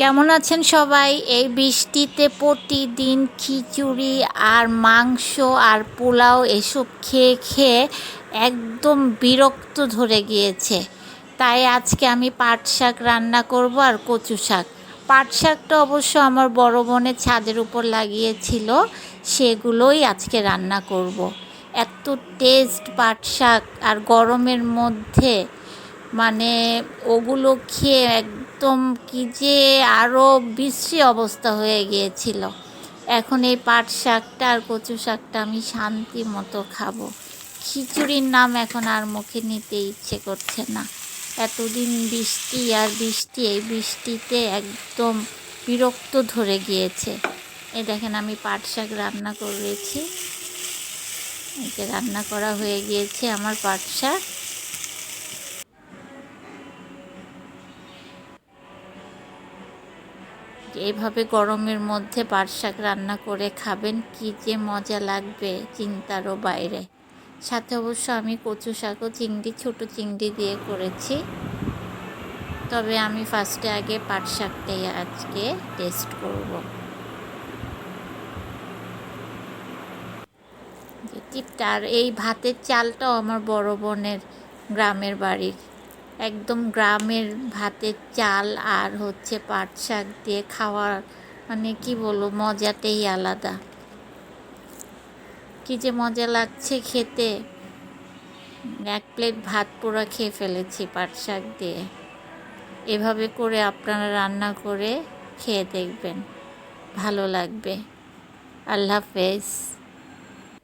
কেমন আছেন সবাই? এই বৃষ্টিতে প্রতিদিন খিচুড়ি আর মাংস আর পোলাও এসব খেয়ে খেয়ে একদম বিরক্ত ধরে গিয়েছে। তাই আজকে আমি পাট শাক রান্না করব আর কচু শাক। পাট শাকটা অবশ্য আমার বড় বোনের ছাদের উপর লাগিয়েছিল, সেগুলোই আজকে রান্না করব। এত টেস্ট পাট শাক আর গরমের মধ্যে মানে ওগুলো খেয়ে একদম কি যে আরও বিশ্রী অবস্থা হয়ে গিয়েছিল। এখন এই পাট শাকটা আর কচু শাকটা আমি শান্তি মতো খাব। খিচুড়ির নাম এখন আর মুখে নিতে ইচ্ছে করছে না। এতদিন বৃষ্টি আর বৃষ্টি, এই বৃষ্টিতে একদম বিরক্ত ধরে গিয়েছে। এ দেখেন আমি পাট শাক রান্না করেছি। রান্না করা হয়ে গিয়েছে আমার পাট শাক। এইভাবে গরমের মধ্যে পাট শাক রান্না করে খাবেন কি যে মজা লাগবে চিন্তারও বাইরে। সাথে অবশ্য আমি কচু শাকও চিংড়ি, ছোট চিংড়ি দিয়ে করেছি। তবে আমি ফার্স্টে আগে পাট শাকটাই আজকে টেস্ট করব। টিপটা, আর এই ভাতের চালটাও আমার বড় বোনের গ্রামের বাড়ির। একদম গ্রামের ভাতের চাল আর হচ্ছে পাট শাক দিয়ে খাওয়ার মানে কি বলব, মজাটাই আলাদা। কি যে মজা লাগছে খেতে। এক প্লেট ভাত পোড়া খেয়ে ফেলেছি পাট শাক দিয়ে। এভাবে করে আপনারা রান্না করে খেয়ে দেখবেন। ভালো লাগবে। আল্লাহ হাফেজ।